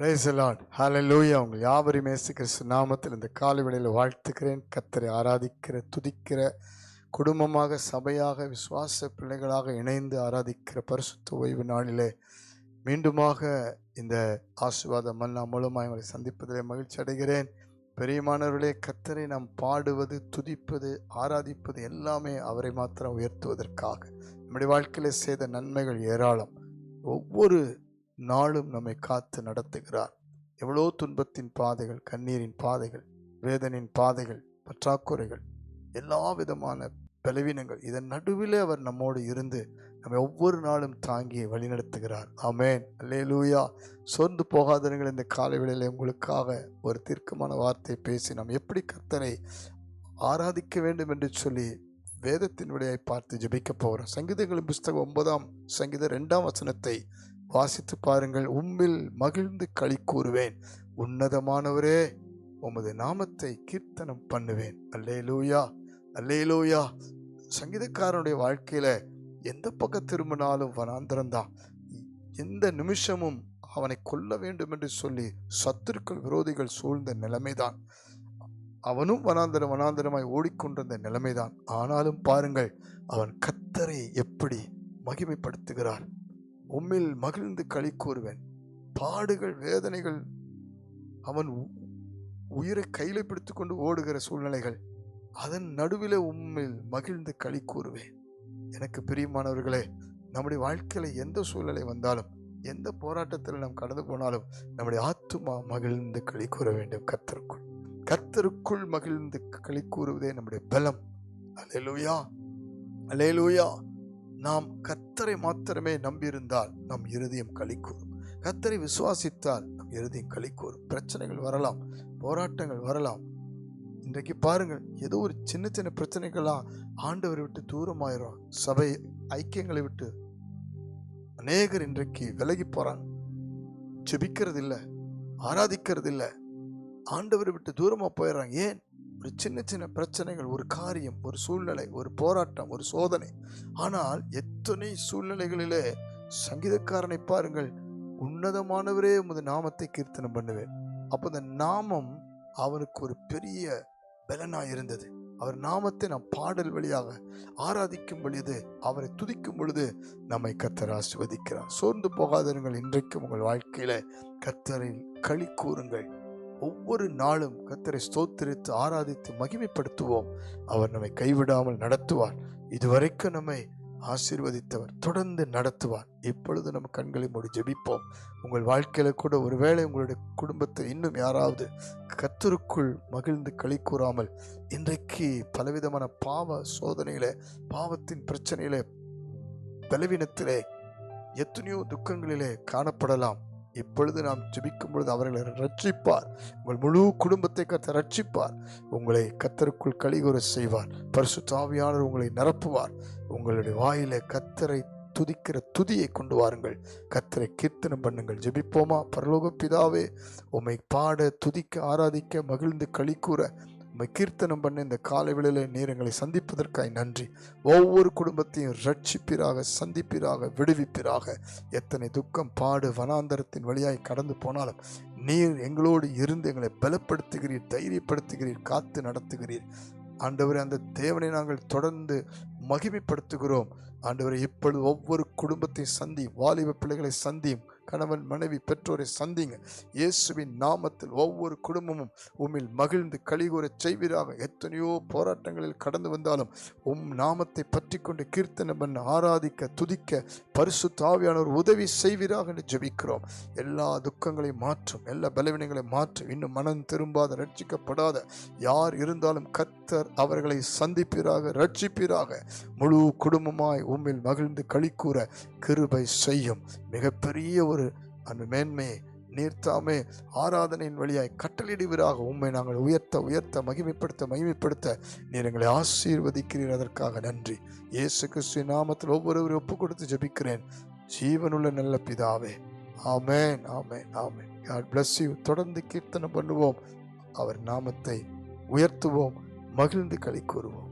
பிரைசலான் ஹalleluya உங்கள் யாவரும் இயேசு கிறிஸ்து நாமத்தில் இந்த காலை வேளையில் வாழ்த்துக்கிறேன். கத்தரை ஆராதிக்கிற துதிக்கிற குடும்பமாக சபையாக விசுவாச பிள்ளைகளாக இணைந்து ஆராதிக்கிற பரிசுத்த ஓய்வு நாளிலே மீண்டுமாக இந்த ஆசிர்வாத மன்னா மூலமாக உங்களை சந்திப்பதிலே மகிழ்ச்சி அடைகிறேன். பெரியமானவர்களே கத்தரை நாம் பாடுவது துதிப்பது ஆராதிப்பது எல்லாமே அவரை மாத்திரம் உயர்த்துவதற்காக. நம்முடைய வாழ்க்கையில் செய்த நன்மைகள் ஏராளம். ஒவ்வொரு நாளும் நம்மை காத்து நடத்துகிறார். எவ்வளோ துன்பத்தின் பாதைகள் கண்ணீரின் பாதைகள் வேதனின் பாதைகள் பற்றாக்குறைகள் எல்லா விதமான பலவீனங்கள் இதன் நடுவிலே அவர் நம்மோடு இருந்து நம்மை ஒவ்வொரு நாளும் தாங்கி வழிநடத்துகிறார். ஆமேன். அல்லேலூயா. சோர்ந்து போகாதவர்கள் இந்த காலை வேளையில் உங்களுக்காக ஒரு தீர்க்கமான வார்த்தை பேசி நாம் எப்படி கர்த்தனை ஆராதிக்க வேண்டும் என்று சொல்லி வேதத்தின் விடையை பார்த்து ஜெபிக்க போகிறோம். சங்கீதங்களின் புஸ்தகம் ஒன்பதாம் சங்கீத ரெண்டாம் வசனத்தை வாசித்து பாருங்கள் உம்மில் மகிழ்ந்து களி கூறுவேன். உன்னதமானவரே உமது நாமத்தை கீர்த்தனம் பண்ணுவேன். அல்லே லூயா அல்லே லூயா சங்கீதக்காரனுடைய வாழ்க்கையில் எந்த பக்கம் திரும்பினாலும் வனாந்திரம்தான் எந்த நிமிஷமும் அவனை கொல்ல வேண்டும் என்று சொல்லி சத்துருக்கள் விரோதிகள் சூழ்ந்த நிலைமைதான் அவனும் வனாந்தரம் வனாந்தரமாய் ஓடிக்கொண்டிருந்த நிலைமைதான் ஆனாலும் பாருங்கள் அவன் கத்தரை எப்படி மகிமைப்படுத்துகிறார். உம்மில் மகிழ்ந்து களி கூறுவேன். பாடுகள் வேதனைகள் அவன் உ- உயிரை கையில் பிடித்து கொண்டு ஓடுகிற சூழ்நிலைகள். அதன் நடுவில் உம்மில் மகிழ்ந்து களி கூறுவேன். எனக்கு பிரியமானவர்களே நம்முடைய வாழ்க்கையில் எந்த சூழ்நிலை வந்தாலும் எந்த போராட்டத்தில் நாம் கடந்து போனாலும் நம்முடைய ஆத்துமா மகிழ்ந்து களி கூற வேண்டும். கர்த்தருக்குள் கர்த்தருக்குள் மகிழ்ந்து களி கூறுவதே நம்முடைய பலம். அல்லேலூயா. அல்லேலூயா. நாம் கத்தரை மாத்திரமே நம்பியிருந்தால் நம் இருதயம் களி கத்தரை விசுவாசித்தால் நம் இருதயம் களி பிரச்சனைகள் வரலாம் போராட்டங்கள் வரலாம். இன்றைக்கு பாருங்கள் ஏதோ ஒரு சின்ன சின்ன பிரச்சனைகள்லாம் ஆண்டவரை விட்டு தூரமாயிரும் சபை ஐக்கியங்களை விட்டு அநேகர் இன்றைக்கு விலகி போகிறாங்க ஜெபிக்கிறது ஆராதிக்கிறதில்லை. ஆராதிக்கிறது ஆண்டவரை விட்டு தூரமாக போயிடுறாங்க. ஏன்? ஒரு சின்ன சின்ன பிரச்சனைகள் ஒரு காரியம் ஒரு சூழ்நிலை ஒரு போராட்டம் ஒரு சோதனை. ஆனால் எத்தனை சூழ்நிலைகளிலே சங்கீதக்காரனை பாருங்கள் உன்னதமானவரே உமது நாமத்தை கீர்த்தனம் பண்ணுவேன். அப்போ இந்த நாமம் அவனுக்கு ஒரு பெரிய பலனாக இருந்தது. அவர் நாமத்தை நாம் பாடல் வழியாக ஆராதிக்கும் பொழுது அவரை துதிக்கும் பொழுது நம்மை கத்தர் ஆசிர்வதிக்கிறார். சோர்ந்து போகாதவர்கள் இன்றைக்கும் உங்கள் வாழ்க்கையில் கத்தரில் களி கூறுங்கள். ஒவ்வொரு நாளும் கத்தரை ஸ்தோத்திரித்து ஆராதித்து மகிமைப்படுத்துவோம். அவர் நம்மை கைவிடாமல் நடத்துவார். இதுவரைக்கும் நம்மை ஆசீர்வதித்தவர் தொடர்ந்து நடத்துவார். இப்பொழுது நம்ம கண்களை மூடி ஜெபிப்போம். உங்கள் வாழ்க்கையில் கூட ஒருவேளை உங்களுடைய குடும்பத்தில் இன்னும் யாராவது கத்தருக்குள் மகிழ்ந்து களி கூறாமல் இன்றைக்கு பலவிதமான பாவ சோதனையில பாவத்தின் பிரச்சனையில பலவீனத்திலே எத்தனையோ துக்கங்களிலே காணப்படலாம். இப்பொழுது நாம் ஜெபிக்கும் பொழுது அவர்களை ரட்சிப்பார். உங்கள் முழு குடும்பத்தை கத்த ரட்சிப்பார். உங்களை கத்தருக்குள் கலிகூற செய்வார். பரிசு தாவியாளர் உங்களை நிரப்புவார். உங்களுடைய வாயில கத்தரை துதிக்கிற துதியை கொண்டு வாருங்கள். கத்தரை கீர்த்தனம் பண்ணுங்கள். ஜெபிப்போமா? பரலோக பிதாவே உம்மை பாட துதிக்க ஆராதிக்க மகிழ்ந்து களி கூற உண்மை கீர்த்தனம் பண்ண இந்த காலை வேளையில நீர் எங்களை சந்திப்பதற்காய் நன்றி. ஒவ்வொரு குடும்பத்தையும் ரட்சிப்பிராக சந்திப்பிராக விடுவிப்பிராக. எத்தனை துக்கம் பாடு வனாந்தரத்தின் வழியாய் கடந்து போனாலும் நீர் எங்களோடு இருந்து எங்களை பலப்படுத்துகிறீர் தைரியப்படுத்துகிறீர் காத்து நடத்துகிறீர். ஆண்டவரே அந்த தேவனை நாங்கள் தொடர்ந்து மகிமைப்படுத்துகிறோம். ஆண்டவரை இப்பொழுது ஒவ்வொரு குடும்பத்தையும் சந்தி வாலிப பிள்ளைகளை சந்தியும் கணவன் மனைவி பெற்றோரை சந்திங்க. இயேசுவின் நாமத்தில் ஒவ்வொரு குடும்பமும் உம்மில் மகிழ்ந்து கலிகூறச் செய்வீராக. எத்தனையோ போராட்டங்களில் கடந்து வந்தாலும் உம் நாமத்தை பற்றி கொண்டு கீர்த்தனம் பண்ண ஆராதிக்க துதிக்க பரிசு தாவியானவர் உதவி செய்வீராக என்று ஜெபிக்கிறோம். எல்லா துக்கங்களையும் மாற்றும் எல்லா பலவீனங்களையும் மாற்றும். இன்னும் மனம் திரும்பாத ரட்சிக்கப்படாத யார் இருந்தாலும் கத்தர் அவர்களை சந்திப்பீராக ரட்சிப்பீராக. முழு குடும்பமாய் உம்மில் மகிழ்ந்து களிக்கூற கிருபை செய்யும். மிகப்பெரிய ஒரு அந்த மேன்மையை நீர்த்தாமே ஆராதனையின் வழியாய் கட்டளிடுவீராக உம்மை நாங்கள் உயர்த்த உயர்த்த மகிமைப்படுத்த மகிமைப்படுத்த நீர் எங்களை ஆசீர்வதிக்கிறீர் அதற்காக நன்றி. இயேசு கிறிஸ்து நாமத்தில் ஒவ்வொருவரும் ஒப்பு கொடுத்து ஜெபிக்கிறேன். ஜீவனுள்ள நல்ல பிதாவே. ஆமேன் ஆமேன் ஆமேன். யார் பிளஸ் யூ தொடர்ந்து கீர்த்தனை பண்ணுவோம். அவர் நாமத்தை உயர்த்துவோம். மகிழ்ந்து களி கூறுவோம்.